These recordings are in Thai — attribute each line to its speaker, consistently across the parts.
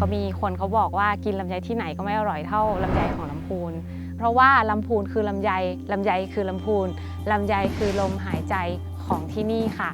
Speaker 1: ก็มีคนเขาบอกว่ากินลำไยที่ไหนก็ไม่อร่อยเท่าลำไยของลำพูน เพราะว่าลำพูนคือลำไยลำไยคือลำพูนลำไยคือลมหายใจของที่นี่ค่ะ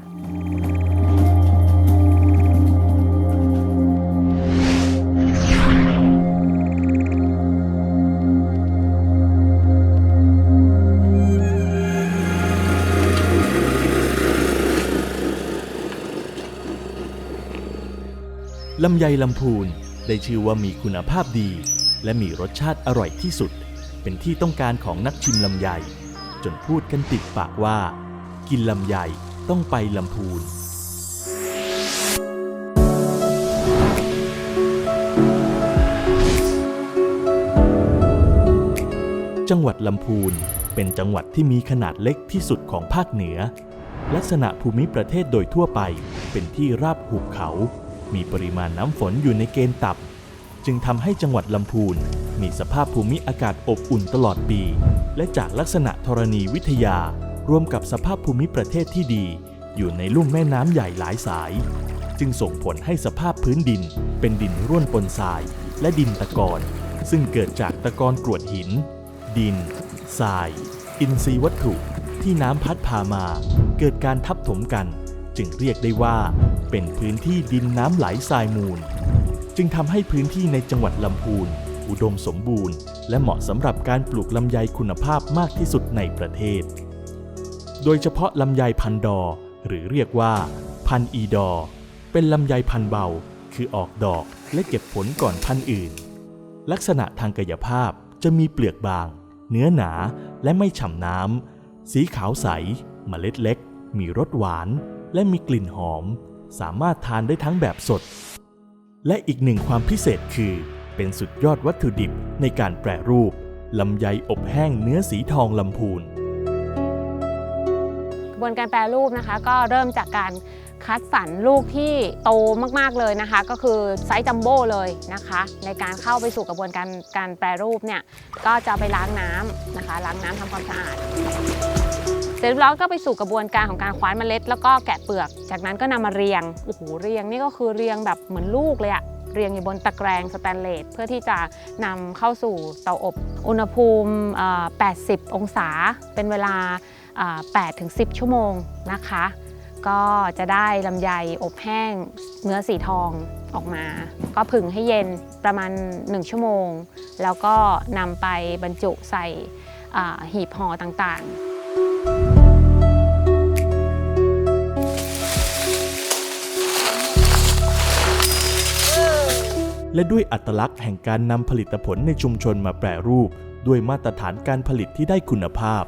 Speaker 2: ลำไยลำพูนได้ชื่อว่ามีคุณภาพดี และมีรสชาติอร่อยที่สุด เป็นที่ต้องการของนักชิมลำไย จนพูดกันติดปากว่า กินลำไยต้องไปลำพูนจังหวัดลำพูนเป็นจังหวัดที่มีขนาดเล็กที่สุดของภาคเหนือ ลักษณะภูมิประเทศโดยทั่วไปเป็นที่ราบหุบเขา มีปริมาณน้ำฝนอยู่ในเกณฑ์ต่ำจึงทำให้จังหวัดลำพูน มีสภาพภูมิอากาศอบอุ่นตลอดปี และจากลักษณะธรณีวิทยา รวมกับสภาพภูมิประเทศที่ดี อยู่ในลุ่มแม่น้ำใหญ่หลายสาย จึงส่งผลให้สภาพพื้นดิน เป็นดินร่วนปนทราย และดินตะกอนซึ่งเกิดจากตะกอนกรวดหิน ดินทราย อินทรีย์วัตถุ ที่น้ำพัดพามา เกิดการทับถมกัน จึงเรียกได้ว่า เป็นพื้นที่ดินน้ำไหลทรายมูล จึงทำให้พื้นที่ในจังหวัดลำพูน อุดมสมบูรณ์ และเหมาะสำหรับการปลูกลำไยคุณภาพมากที่สุดในประเทศ โดยเฉพาะลำไยพันดอ หรือเรียกว่า พันอีดอ เป็นลำไยพันเบา คือออกดอกและเก็บผลก่อนพันอื่น ลักษณะทางกายภาพจะมีเปลือกบาง เนื้อหนาและไม่ฉ่ำน้ำสีขาวใสเมล็ดเล็ก มีรสหวาน และมีกลิ่นหอม สามารถทานได้ทั้งแบบสด และอีกหนึ่งความพิเศษคือ เป็นสุดยอดวัตถุดิบในการแปรรูปลำไยอบแห้งเนื้อสีทองลำพูน
Speaker 1: กระบวนการแปรรูปนะคะ ก็เริ่มจากการคัดสรรลูกที่โตมากๆเลยนะคะ ก็คือไซส์จัมโบ้เลยนะคะ ในการเข้าไปสู่กระบวนการการแปรรูปเนี่ยก็จะไปล้างน้ำนะคะ ล้างน้ำทำความสะอาด ร็จแล้วก็ไปสู่กระบวนการของการคว้านเมล็ด แล้วก็แกะเปลือก จากนั้นก็นำมาเรียง โอ้โห เรียงนี่ก็คือเรียงแบบเหมือนลูกเลยอะเรียงอยู่บนตะแกรงสแตนเลสเพื่อที่จะนำเข้าสู่เตาอบอุณหภูมิ 80 องศา เป็นเวลา8ถึง10 ชั่วโมงนะคะ ก็จะได้ลำไยอบแห้งเนื้อสีทองออกมา ก็ผึ่งให้เย็นประมาณ 1 ชั่วโมง แล้วก็นำไปบรรจุใส่หีบห่อต่างๆ
Speaker 2: และด้วยอัตลักษณ์แห่งการนำผลิตผลในชุมชนมาแปรรูป ด้วยมาตรฐานการผลิตที่ได้คุณภาพ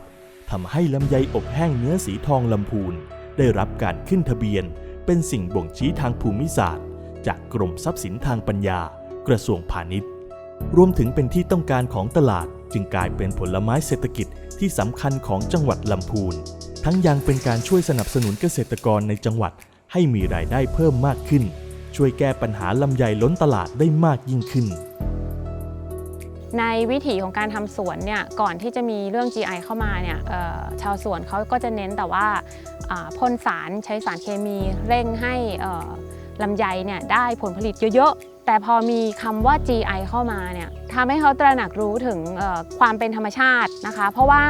Speaker 2: ทำให้ลำไยอบแห้งเนื้อสีทองลำพูน ได้รับการขึ้นทะเบียน เป็นสิ่งบ่งชี้ทางภูมิศาสตร์ จากกรมทรัพย์สินทางปัญญา กระทรวงพาณิชย์ รวมถึงเป็นที่ต้องการของตลาด จึงกลายเป็นผลไม้เศรษฐกิจที่สำคัญของจังหวัดลำพูน ทั้งยังเป็นการช่วยสนับสนุนเกษตรกรในจังหวัดให้มีรายได้เพิ่มมากขึ้น ช่วยแก้ปัญหาลำไยล้นตลาดได้มากยิ่งขึ้น
Speaker 1: ในวิถีของการทำสวนเนี่ยก่อนที่จะมีเรื่อง GI เข้ามาเนี่ยชาวสวนเขาก็จะเน้นแต่ว่าพ่นสารใช้สารเคมีเร่งให้ลำไยเนี่ยได้ผลผลิตเยอะๆ แต่พอมีคำว่า GI เข้ามาเนี่ยทำให้เขาตระหนักรู้ถึงความเป็นธรรมชาตินะคะ เพราะว่า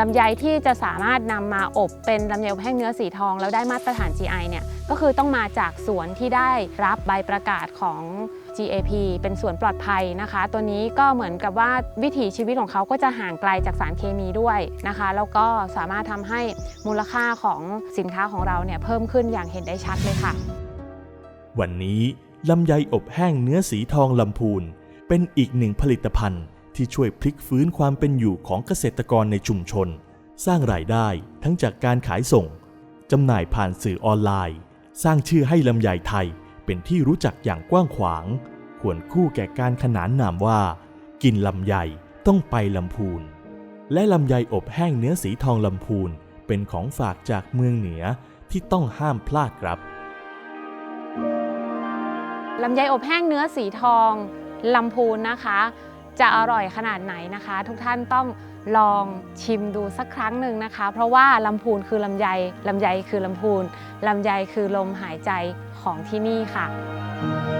Speaker 1: ลำไยที่จะสามารถนำมาอบเป็นลำไยอบแห้งเนื้อสีทอง แล้วได้มาตรฐาน GI เนี่ยก็คือต้องมาจากสวนที่ได้รับใบประกาศของ GAP เป็นสวนปลอดภัยนะคะ ตัวนี้ก็เหมือนกับว่าวิถีชีวิตของเขาก็จะห่างไกลจากสารเคมีด้วยนะคะ แล้วก็สามารถทำให้มูลค่าของสินค้าของเราเนี่ยเพิ่มขึ้นอย่างเห็นได้ชัดเลยค่ะ
Speaker 2: วันนี้ ลำไยอบแห้งเนื้อสีทองลำพูน เป็นอีกหนึ่งผลิตภัณฑ์ที่ช่วยพลิกฟื้นความเป็นอยู่ของเกษตรกรในชุมชน สร้างรายได้ทั้งจากการขายส่งจำหน่ายผ่านสื่อออนไลน์ สร้างชื่อให้ลำไยไทยเป็นที่รู้จักอย่างกว้างขวาง ควรคู่แก่การขนานนามว่า กินลำไยต้องไปลำพูน และลำไยอบแห้งเนื้อสีทองลำพูน เป็นของฝากจากเมืองเหนือที่ต้องห้ามพลาดครับ
Speaker 1: ลำไยอบแห้งเนื้อสีทองลำพูนนะคะ จะอร่อยขนาดไหนนะคะ ทุกท่านต้องลองชิมดูสักครั้งหนึ่งนะคะ เพราะว่าลำพูนคือลำไยลำไยคือลำพูนลำไยคือลมหายใจของที่นี่ค่ะ